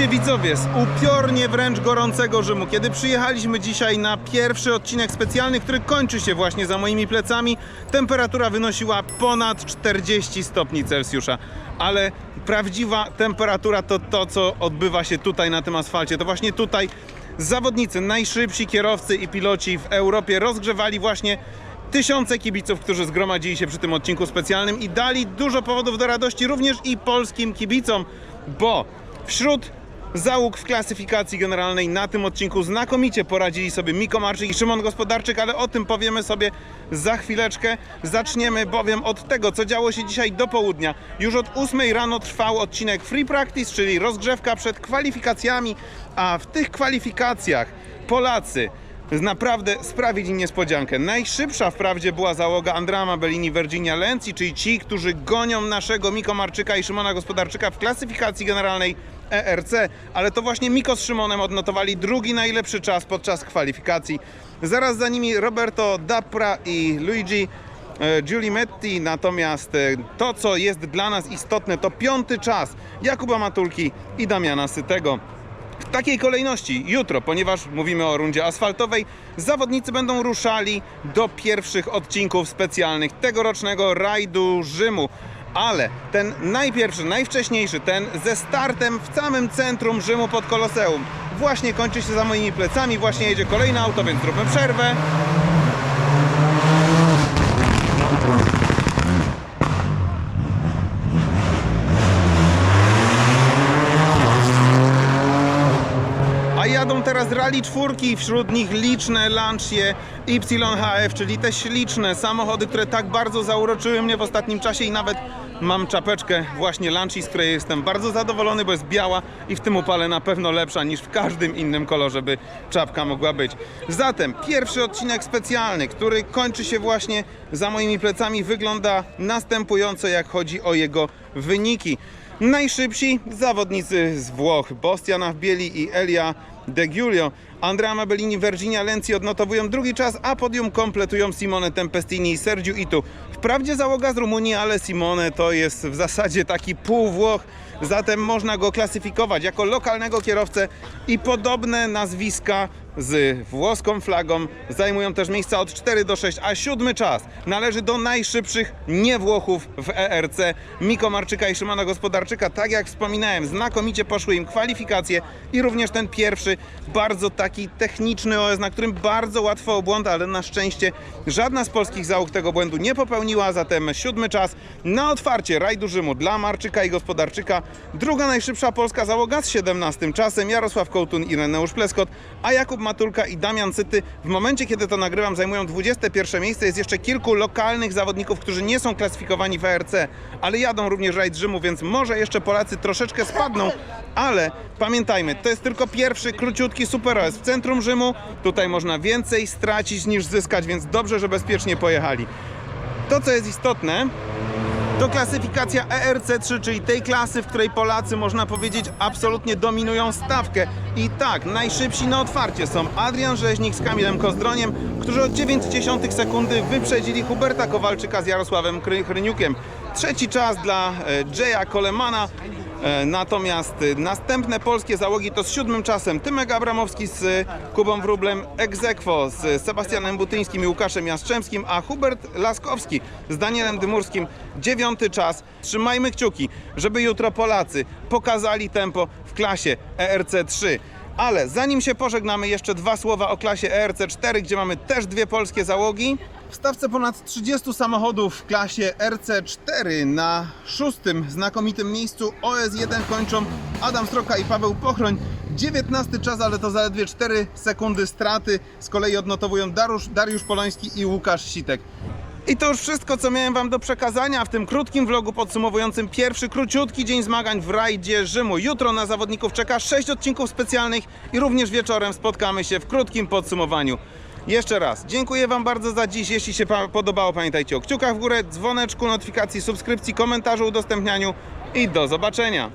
Słuchajcie widzowie, z upiornie wręcz gorącego Rzymu, kiedy przyjechaliśmy dzisiaj na pierwszy odcinek specjalny, który kończy się właśnie za moimi plecami, temperatura wynosiła ponad 40 stopni Celsjusza. Ale prawdziwa temperatura to to, co odbywa się tutaj na tym asfalcie. To właśnie tutaj zawodnicy, najszybsi kierowcy i piloci w Europie rozgrzewali właśnie tysiące kibiców, którzy zgromadzili się przy tym odcinku specjalnym i dali dużo powodów do radości również i polskim kibicom, bo wśród załóg w klasyfikacji generalnej na tym odcinku znakomicie poradzili sobie Miko Marczyk i Szymon Gospodarczyk, ale o tym powiemy sobie za chwileczkę. Zaczniemy bowiem od tego, co działo się dzisiaj do południa. Już od 8 rano trwał odcinek Free Practice, czyli rozgrzewka przed kwalifikacjami, a w tych kwalifikacjach Polacy naprawdę sprawili niespodziankę. Najszybsza wprawdzie była załoga Andrea Bellini, Virginia Lenzi, czyli ci, którzy gonią naszego Miko Marczyka i Szymona Gospodarczyka w klasyfikacji generalnej ERC, ale to właśnie Miko z Szymonem odnotowali drugi najlepszy czas podczas kwalifikacji. Zaraz za nimi Roberto Dapra i Luigi e, Giulimetti, natomiast e, to, co jest dla nas istotne, to piąty czas Jakuba Matulki i Damiana Sytego. W takiej kolejności jutro, ponieważ mówimy o rundzie asfaltowej, zawodnicy będą ruszali do pierwszych odcinków specjalnych tegorocznego rajdu Rzymu. Ale ten najpierwszy, najwcześniejszy, ten ze startem w samym centrum Rzymu pod Koloseum, właśnie kończy się za moimi plecami, właśnie jedzie kolejne auto, więc zróbmy przerwę. Jadą teraz rally czwórki, wśród nich liczne Lancia YHF, czyli te śliczne samochody, które tak bardzo zauroczyły mnie w ostatnim czasie i nawet mam czapeczkę właśnie Lancia, z której jestem bardzo zadowolony, bo jest biała i w tym upale na pewno lepsza niż w każdym innym kolorze by czapka mogła być. Zatem pierwszy odcinek specjalny, który kończy się właśnie za moimi plecami, wygląda następująco, jak chodzi o jego wyniki. Najszybsi zawodnicy z Włoch, Bostiana w Bieli i Elia De Giulio. Andrea Mabellini, Virginia Lenzi odnotowują drugi czas, a podium kompletują Simone Tempestini i Sergio Itu. Wprawdzie załoga z Rumunii, ale Simone to jest w zasadzie taki pół Włoch, zatem można go klasyfikować jako lokalnego kierowcę i podobne nazwiska z włoską flagą zajmują też miejsca od 4 do 6, a siódmy czas należy do najszybszych nie Włochów w ERC Miko Marczyka i Szymona Gospodarczyka. Tak jak wspominałem, znakomicie poszły im kwalifikacje i również ten pierwszy, bardzo taki techniczny OS, na którym bardzo łatwo o błąd, ale na szczęście żadna z polskich załóg tego błędu nie popełniła, zatem siódmy czas na otwarcie rajdu Rzymu dla Marczyka i Gospodarczyka. Druga najszybsza polska załoga z 17 czasem Jarosław Kołtun i Reneusz Pleskot, a Jakub Matulka i Damian Cyty w momencie, kiedy to nagrywam, zajmują 21 miejsce. Jest jeszcze kilku lokalnych zawodników, którzy nie są klasyfikowani w ERC, ale jadą również rajd Rzymu, więc może jeszcze Polacy troszeczkę spadną, ale pamiętajmy, to jest tylko pierwszy króciutki Super OS w centrum Rzymu. Tutaj można więcej stracić niż zyskać, więc dobrze, że bezpiecznie pojechali. To, co jest istotne, to klasyfikacja ERC3, czyli tej klasy, w której Polacy, można powiedzieć, absolutnie dominują stawkę. I tak, najszybsi na otwarcie są Adrian Rzeźnik z Kamilem Kozdroniem, którzy o 0,9 sekundy wyprzedzili Huberta Kowalczyka z Jarosławem Chryniukiem. Trzeci czas dla e, Jaya Colemana. E, Natomiast e, następne polskie załogi to z siódmym czasem Tymek Abramowski z e, Kubą Wróblem, Egzekwo z Sebastianem Butyńskim i Łukaszem Jastrzębskim, a Hubert Laskowski z Danielem Dymórskim dziewiąty czas. Trzymajmy kciuki, żeby jutro Polacy pokazali tempo w klasie ERC3. Ale zanim się pożegnamy, jeszcze dwa słowa o klasie ERC4, gdzie mamy też dwie polskie załogi. W stawce ponad 30 samochodów w klasie RC4 na szóstym znakomitym miejscu OS1 kończą Adam Stroka i Paweł Pochroń. 19 czas, ale to zaledwie 4 sekundy straty. Z kolei odnotowują Dariusz, Dariusz Poloński i Łukasz Sitek. I to już wszystko, co miałem Wam do przekazania w tym krótkim vlogu podsumowującym pierwszy króciutki dzień zmagań w rajdzie Rzymu. Jutro na zawodników czeka 6 odcinków specjalnych i również wieczorem spotkamy się w krótkim podsumowaniu. Jeszcze raz, dziękuję Wam bardzo za dziś. Jeśli się podobało, pamiętajcie o kciukach w górę, dzwoneczku, notyfikacji, subskrypcji, komentarzu, udostępnianiu i do zobaczenia.